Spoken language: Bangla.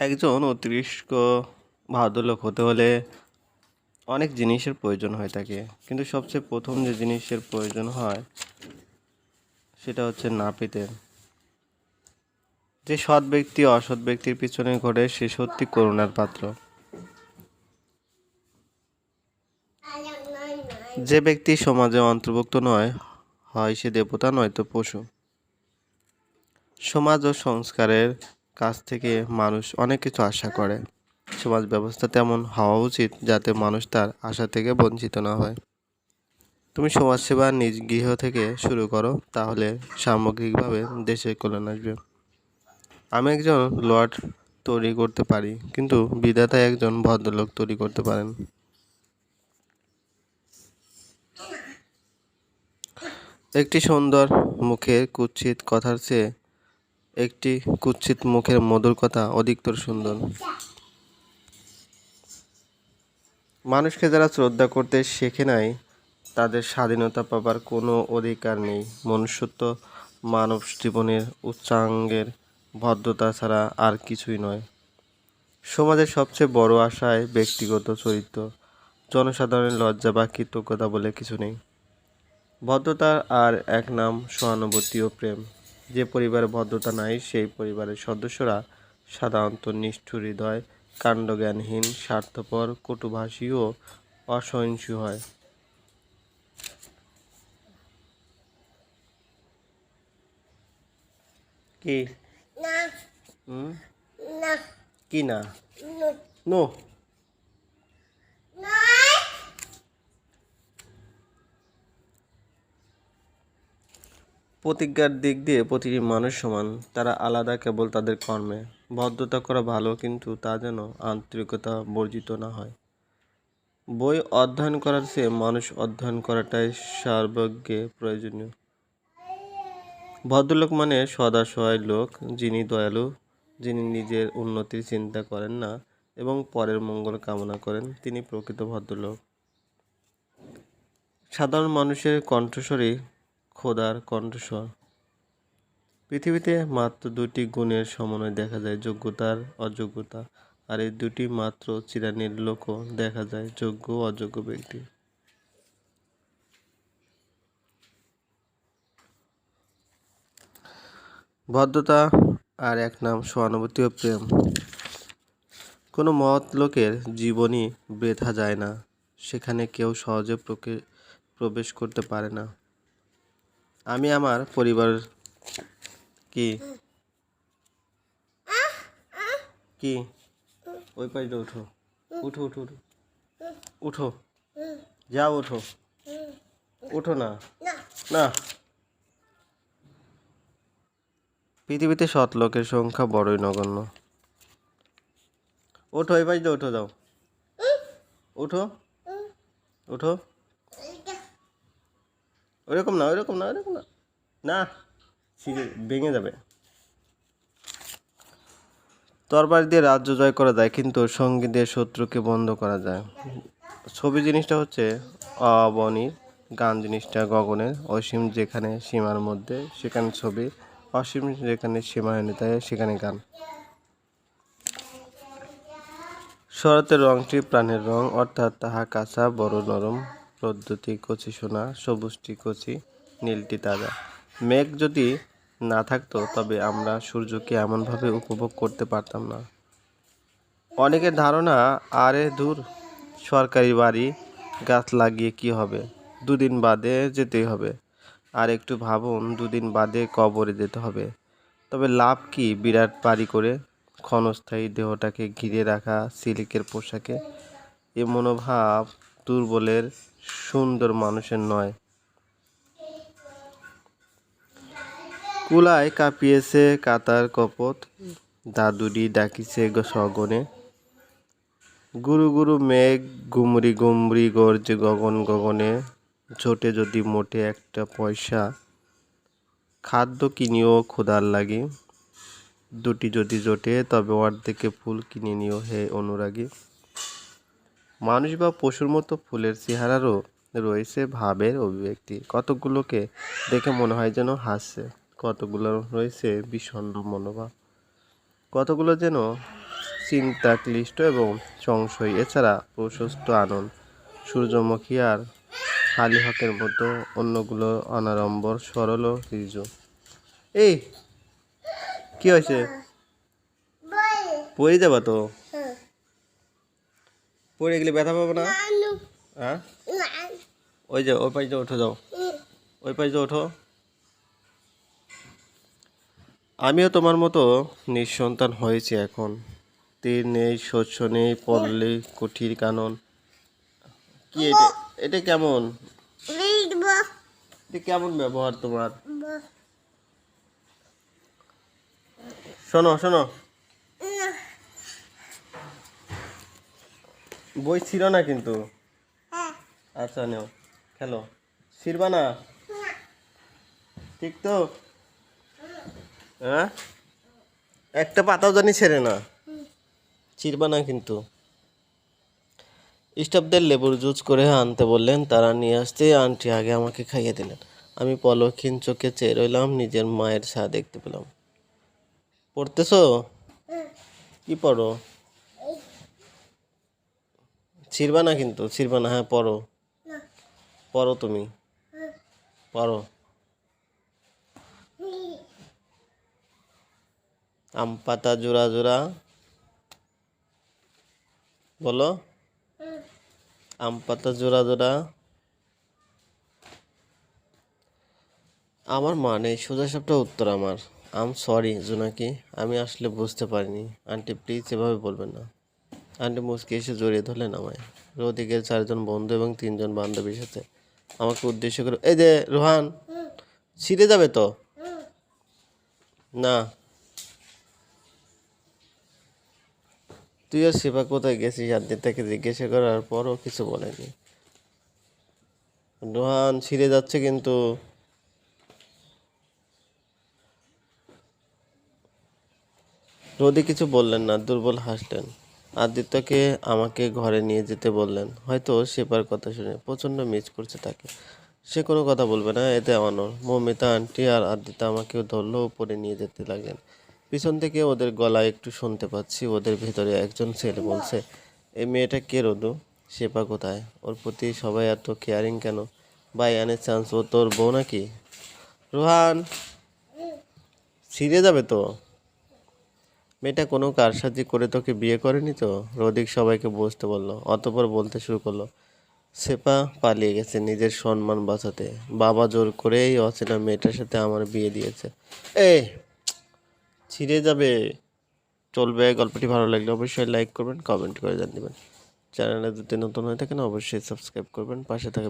একজন অতিরিক্ত ভদ্রলোক হতে হলে অনেক জিনিসের প্রয়োজন হয়ে থাকে কিন্তু সবচেয়ে প্রথম যে জিনিসের প্রয়োজন হয়, সেটা হচ্ছে নাপিতের যে সৎ ব্যক্তি অসৎ ব্যক্তির পিছনে ঘটে সে সত্যি করুণার পাত্র। যে ব্যক্তি সমাজে অন্তর্ভুক্ত নয়, হয় সে দেবতা নয়তো পশু। সমাজ ও সংস্কারের কাছ থেকে মানুষ অনেক কিছু আশা করে। সমাজ ব্যবস্থা তেমন হওয়া উচিত যাতে মানুষ তার আশা থেকে বঞ্চিত না হয়। তুমি সমাজসেবা নিজ গৃহ থেকে শুরু করো, তাহলে সামগ্রিকভাবে দেশের কল্যাণ আসবে। আমি একজন লর্ড তৈরি করতে পারি, কিন্তু বিধাতা একজন ভদ্রলোক তৈরি করতে পারেন। একটি সুন্দর মুখের কুৎসিত কথার চেয়ে একটি কুৎসিত মুখের মধুর কথা অধিকতর সুন্দর। মানুষকে যারা শ্রদ্ধা করতে শেখে নাই, তাদের স্বাধীনতা পাবার কোনো অধিকার নেই। মনুষ্যত্ব মানব জীবনের উচ্চাঙ্গের ভদ্রতা ছাড়া আর কিছুই নয়। সমাজের সবচেয়ে বড় আশায় ব্যক্তিগত চরিত্র, জনসাধারণের লজ্জা বা কৃতজ্ঞতা বলে কিছু নেই। ভদ্রতার আর এক নাম সহানুভূতি ও প্রেম। যে পরিবারে ভদ্রতা নাই সেই পরিবারের সদস্যরা সাধারণত নিষ্ঠুর হৃদয় কাণ্ডজ্ঞানহীন স্বার্থপর কটুভাষী ও অসহিষ্ণু হয়। কি? না। কি নো। না। প্রতিজ্ঞার দিক দিয়ে প্রতিটি মানুষ সমান। তারা আলাদা, কেবল তাদের কর্মে। ভদ্রতা করা ভালো, কিন্তু তা যেন আন্তরিকতা বর্জিত না হয়। বই অধ্যয়ন করার চেয়ে মানুষ অধ্যয়ন করাটাই সর্বজ্ঞে প্রয়োজনীয়। ভদ্রলোক মানে সদা লোক, যিনি দয়ালু, যিনি নিজের উন্নতির চিন্তা করেন না এবং পরের মঙ্গল কামনা করেন, তিনি প্রকৃত ভদ্রলোক। সাধারণ মানুষের কণ্ঠস্বরই খোদার কণ্ঠস্বর। পৃথিবীতে মাত্র দুটি গুণের সমন্বয় দেখা যায় যোগ্যতার অযোগ্যতা। আর এই দুটি মাত্র চিরানির লোকও দেখা যায়, যোগ্য অযোগ্য ব্যক্তি। ভদ্রতা আর এক নাম সহানুভূতি ও প্রেম। কোনো মহৎ লোকের জীবনই বৃথা যায় না। সেখানে কেউ সহজে প্রবেশ করতে পারে না। আমি আমার পরিবার কি? কি? ওই পাশে উঠো। উঠো উঠো উঠো। উঠো। যাও, উঠো। উঠো না। না। পৃথিবীতে সৎ লোকের সংখ্যা বড়ই নগণ্য। ওঠো এই পাশে ওঠো যাও। উঠো। উঠো। ওরকম না ওরকম না ওরকম না। না ছিঁড়ে ভেঙে যাবে। তরবারি দিয়ে রাজ্য জয় করা যায়, কিন্তু সংগীত দিয়ে শত্রুকে বন্ধ করা যায়। ছবি জিনিসটা হচ্ছে অবনীর, গান জিনিসটা গগনের, অসীম যেখানে সীমার মধ্যে, সেখানে ছবি, অসীম যেখানে সীমাহীনতায় সেখানে গান। শরতের রংটি প্রাণের রং, অর্থাৎ তাহা কাঁচা, বড়, নরম। পদ্ধতি কচি সোনা, সবুজটি কচি, নীলটি তাজা। মেঘ যদি না থাকতো, তবে আমরা সূর্যকে এমনভাবে উপভোগ করতে পারতাম না। অনেকের ধারণা, আরে দূর সরকারি বাড়ি, গাছ লাগিয়ে কি হবে? দুদিন বাদে যেতেই হবে। আর একটু ভাবুন, দুদিন বাদে কবরে যেতে হবে। তবে লাভ কি বিরাট বাড়ি করে? ক্ষণস্থায়ী দেহটাকে ঘিরে রাখা, সিল্কের পোশাকে? এ মনোভাব দুর্বলের সুন্দর মানুষের নয়। কুলায় কাঁপিয়েছে কাতার কপট দাদুরি ডাকিছে সগনে। গুরু গুরু মেঘ গুমরি গুমরি গর্জে গগন গগনে ঝোটে যদি মোটে একটা পয়সা, খাদ্য কিনিও ক্ষুধার লাগে। দুটি যদি জোটে, তবে অর্ধেকে ফুল কিনে নিও হে অনুরাগী। মানুষ বা পশুর মতো ফুলের চেহারারও রয়েছে ভাবের অভিব্যক্তি। কতগুলোকে দেখে মনে হয় যেন হাসছে কতগুলো রয়েছে বিষণ্ণ মনোভাব। কতগুলো যেন চিন্তা ক্লিষ্ট এবং সংশয়। এছাড়া প্রশস্ত আনন্দ সূর্যমুখী আর হালিহকের মতো অন্যগুলো অনাড়ম্বর সরল ও ঋজু এই কি হয়েছে? পড়ে যাবা তো? পড়ে গেলে ব্যথা পাবো না? হ্যাঁ? ওই যে ওই পাশে ওঠো যাও। ওই পাশে ওঠো। আমিও তোমার মতো নিঃসন্তান হয়েছি এখন। তীর নেই শস্য নেই পল্লী কুঠির কানন। কি এটা? এটা কেমন? এটা কেমন ব্যবহার তোমার? শোনো শোনো। বই ছিল না কিন্তু। আচ্ছা নেও। খেলো। ছিড়বা না? ঠিক তো? হ্যাঁ? একটা পাতাও জানি ছেড়ে না। ছিড়বা না কিন্তু। স্টাফদের লেবুর জুস করে আনতে বললেন তারা নিয়ে আসতে আন্টি আগে আমাকে খাইয়ে দিলেন। আমি পলক্ষীন চোখে চেয়ে রইলাম নিজের মায়ের চা দেখতে পেলাম। পড়তেছো? কি পড়ো? ছিড়বা না কিন্তু ছিড়বা না হ্যাঁ পড়ো। পড়ো তুমি। পড়ো। আম পাতা জোড়া জোড়া। বলো। আম পাতা জোড়া জোড়া। আমার মা নেই সোজা সাপটা উত্তর আমার। আম সরি জোনাকি। আমি আসলে বুঝতে পারিনি। আন্টি প্লিজ এভাবে বলবেন না। আন্টি মুসকে এসে জড়িয়ে ধরলেন আমায়। রোদিকের চারজন বন্ধু এবং তিনজন বান্ধবীর সাথে। আমাকে উদ্দেশ্য করে, এই যে রোহান, ছিঁড়ে যাবে তো? না। তুই আর শিবা কোথায় গেছিস? আন্টি তাকে জিজ্ঞাসা করার পরও কিছু বলেনি। রোহান, ছিঁড়ে যাচ্ছে কিন্তু। রোদি কিছু বললেন না, দুর্বল হাসলেন। আদিত্যকে আমাকে ঘরে নিয়ে যেতে বললেন। হয়তো সেবার কথা শুনে প্রচণ্ড মিস করছে তাকে। সে কোনো কথা বলবে না, এতে আমানোর মৌমিতা, আন্টি আর আদিত্য আমাকে ধরলো, উপরে নিয়ে যেতে লাগলেন। পিছন থেকে ওদের গলা একটু শুনতে পাচ্ছি, ওদের ভেতরে একজন ছেলে বলছে, এই মেয়েটা কে রোদু? সেপা কোথায়? ওর প্রতি সবাই এত কেয়ারিং কেন? বাই আনে চান্স ও তোর বউ নাকি? রোহান! ছিঁড়ে যাবে তো? মেয়েটা কোনো কারসাজি করে তোকে বিয়ে করেনি তো? রদিক সবাইকে বুঝতে বলল, অতপর বলতে শুরু করল, সেপা পালিয়ে গেছে নিজের সম্মান বাঁচাতে। বাবা জোর করেই অচেনা মেয়েটার সাথে আমার বিয়ে দিয়েছে। এ, ছিঁড়ে যাবে। চলবে, গল্পটি ভালো লাগলে অবশ্যই লাইক করবেন, কমেন্ট করে জানিয়ে দেবেন। চ্যানেলে যদি নতুন হয়ে থাকেন, অবশ্যই সাবস্ক্রাইব করবেন, পাশে থাকে